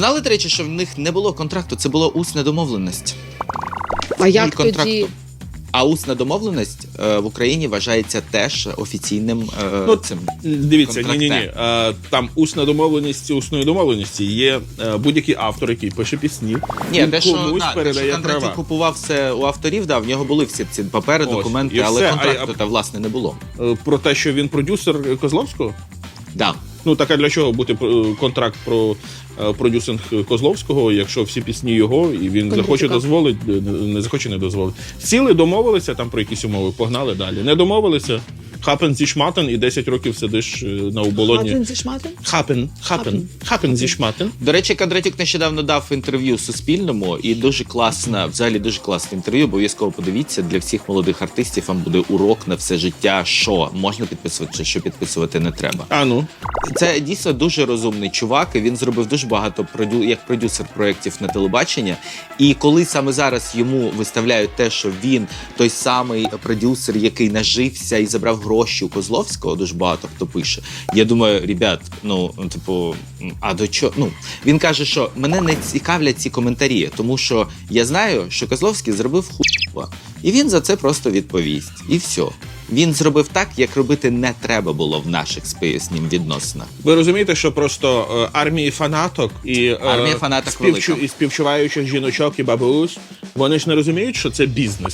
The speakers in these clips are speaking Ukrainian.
Знали, до речі, що в них не було контракту, це була усна домовленість. А як тоді? А усна домовленість е, в Україні вважається теж офіційним е, Ну, цим. Дивіться, ні, ні, ні. Контракте. Там усна домовленість усної домовленості. Є е, будь-який автор, який пише пісні. Ні, те, що, комусь да, те, що Кондратій права. купував все у авторів, да, в нього були всі ці папери, Ось, документи, але все. контракту А- та власне не було. Е, Про те, що він продюсер Козловського. Да. Ну так а для чого бути е, контракт про е, продюсинг Козловського, якщо всі пісні його, і він Конкретика. захоче дозволить, е, не захоче не дозволить. Сіли, домовилися там про якісь умови, погнали далі. Не домовилися. Хапен зі шматен і 10 років сидиш е, на оболоні. Хатин зі шматин? Хапен, хапен, хапен зі шматен. До речі, Кондратюк нещодавно дав інтерв'ю Суспільному, і дуже класна, взагалі дуже класне інтерв'ю. Обов'язково подивіться для всіх молодих артистів. Вам буде урок на все життя. Що можна підписувати, що підписувати не треба. А ну. Це дійсно дуже розумний чувак. і Він зробив дуже багато продю... як продюсер проєктів на телебачення. І коли саме зараз йому виставляють те, що він той самий продюсер, який нажився і забрав гроші у Козловського, дуже багато хто пише. Я думаю, ребят, ну, типу, а до чого? Ну він каже, що мене не цікавлять ці коментарі, тому що я знаю, що Козловський зробив хуйство. І він за це просто відповість. І все. Він зробив так, як робити не треба було в наших з ним відносинах. Ви розумієте, що просто е, армії фанаток і е, Армія фанаток велика. і співчуваючих жіночок і бабусь, вони ж не розуміють, що це бізнес.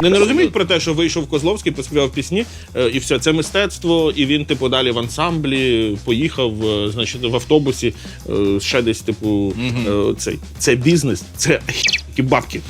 Вони не розуміють про те, що вийшов Козловський, поспівав пісні, е, і все, це мистецтво, і він, типу, далі в ансамблі поїхав, е, значить, в автобусі, е, ще десь, типу, е, цей. Це бізнес, це які бабки.